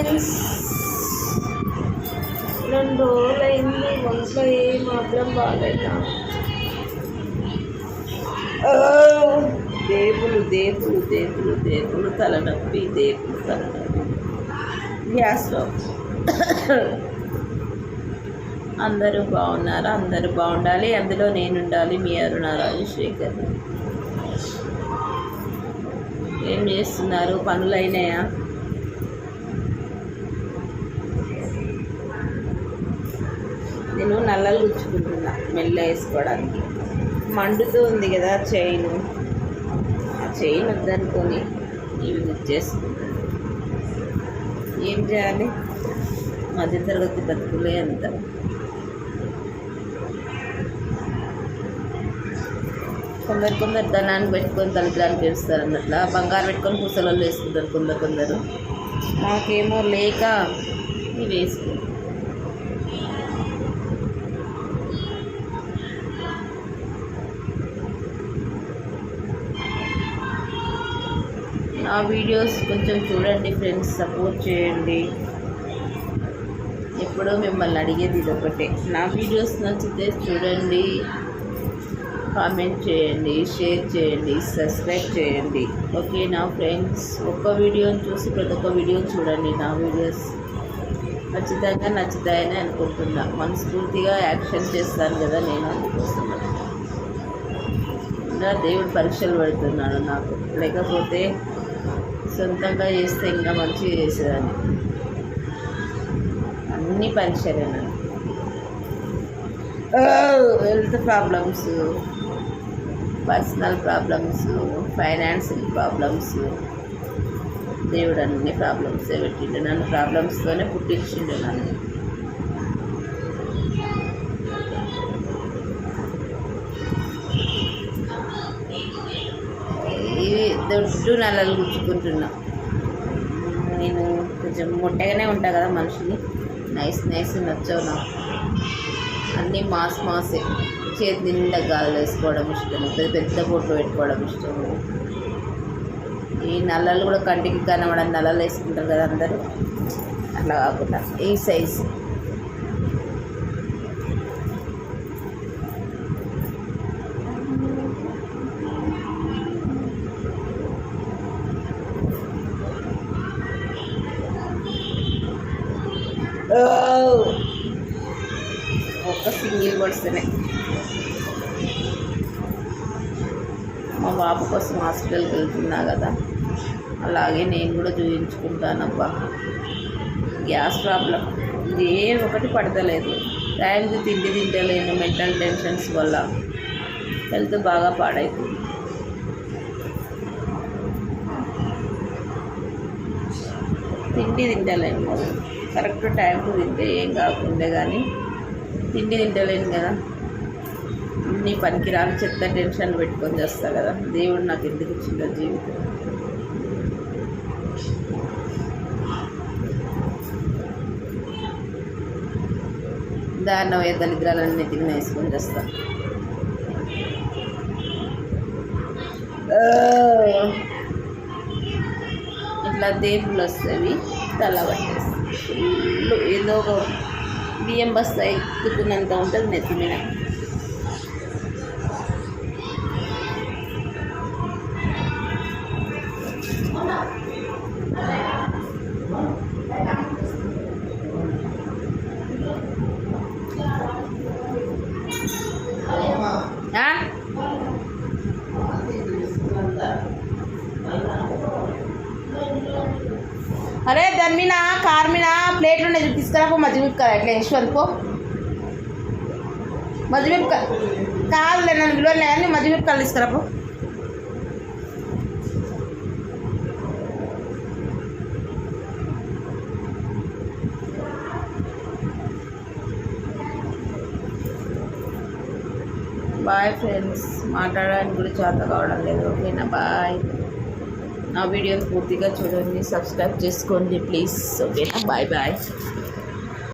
Friends రెండు రోజులైంది ఒంట్లో ఏ మాత్రం బాగాలేదా దేవులు దేవులు దేవులు దేవులు తలనొప్పి దేవులు తలనొప్పి గ్యాస్లో అందరూ బాగున్నారా అందరూ బాగుండాలి అందులో నేను ఉండాలి మీ అరుణ రాజశేఖర్ ఏం చేస్తున్నారు పనులైనాయా నేను నల్లలు గుచ్చుకుంటున్నా మెల్ల వేసుకోవడానికి. మండుతూ ఉంది కదా చైన్. ఆ చైన్ వద్దనుకొని ఇవి గుచ్చేసుకుంటున్నాను ఏం చేయాలి? మధ్యతరగతి బతుకులే అంత. కొందరు కొందరు ధనాన్ని పెట్టుకొని దళిద్రాన్ని పెంచుతారు అన్నట్ల బంగారం పెట్టుకొని పూసలలో వేసుకుంటారు కొందరు కొందరు. మాకేమో లేక ఇవి వేసుకుంటారు నా వీడియోస్ కొంచెం చూడండి ఫ్రెండ్స్ సపోర్ట్ చేయండి. ఎప్పుడో మిమ్మల్ని అడిగేది ఇది ఒకటే నా వీడియోస్ నచ్చితే చూడండి కామెంట్ చేయండి షేర్ చేయండి సబ్స్క్రైబ్ చేయండి. ఓకే నా ఫ్రెండ్స్ ఒక్క వీడియోని చూసి ప్రతి ఒక్క వీడియోని చూడండి నా వీడియోస్ ఖచ్చితంగా నచ్చుతాయని అనుకుంటున్నా. మనస్ఫూర్తిగా యాక్షన్ చేస్తాను కదా నేను అనుకుంటున్నాను దేవుడు పరీక్షలు పెడుతున్నాడు నాకు. లేకపోతే సొంతంగా చేస్తే ఇంకా మంచిగా చేసేదాన్ని. అన్ని పరీక్షలే health problems personal problems financial problems దేవుడు అన్ని ప్రాబ్లమ్సే పెట్టిండు. నన్ను ప్రాబ్లమ్స్తోనే పుట్టించిండు నన్ను. దొడ్డు నల్లలు గుచ్చుకుంటున్నా. నేను కొంచెం మొట్టగానే ఉంటా కదా మనిషిని. నైస్ నైస్ నచ్చవు నాకు అన్నీ మాస్ మాసే. చేతి నిండా గాలు వేసుకోవడం ఇష్టం పెద్ద పెద్ద బొట్లు పెట్టుకోవడం ఇష్టం. ఈ నల్లలు కూడా కంటికి కనబడని నల్లలు వేసుకుంటారు కదా అందరూ. అట్లా కాకుండా ఈ సైజ్. సింగిల్ పడుతున్నాయి మా బాబు కోసం హాస్పిటల్కి వెళ్తున్నా కదా. అలాగే నేను కూడా చూపించుకుంటానబ్బా గ్యాస్ ప్రాబ్లం. ఇది ఏ ఒకటి పడతలేదు. టైంకి తిండి తింటలేను మెంటల్ టెన్షన్స్ వల్ల. హెల్త్ బాగా పాడైతుంది. తిండి తింటలేను. కరెక్ట్ టైంకి తింటే ఏం కాకుండే కానీ తిండి తింటలేను కదా. అన్ని పనికిరాని చెత్త టెన్షన్ పెట్టుకొని చేస్తా కదా. దేవుడు నాకు ఎందుకు ఇచ్చిందో జీవితం. దారుణమయ్యే దరిద్రాలన్నీ తిని వేసుకొని చేస్తా. ఇట్లా దేవుళ్ళు వస్తాయి తల పట్టేస్తాయి. ఏదో ఒక బియ్యం బస్తా ఎక్కుతున్నంత ఉంటుంది నెత్తి అరే కార్మిన కార్ ప్లేట్లు ఉన్నాయి తీసుకురా పో మజ్జి మిరపకాయ ఎట్లా యశ్వంత్ పో మజ్జి నన్ను విలువలే కానీ మజ్జి మిరపకాయలు తీసుకురా పో. బాయ్ ఫ్రెండ్స్ మాట్లాడడానికి కూడా చేత కావడం లేదు. ఓకేనా? బాయ్. నా వీడియోని పూర్తిగా చూడండి సబ్స్క్రైబ్ చేసుకోండి ప్లీజ్ ఓకేనా బాయ్ బాయ్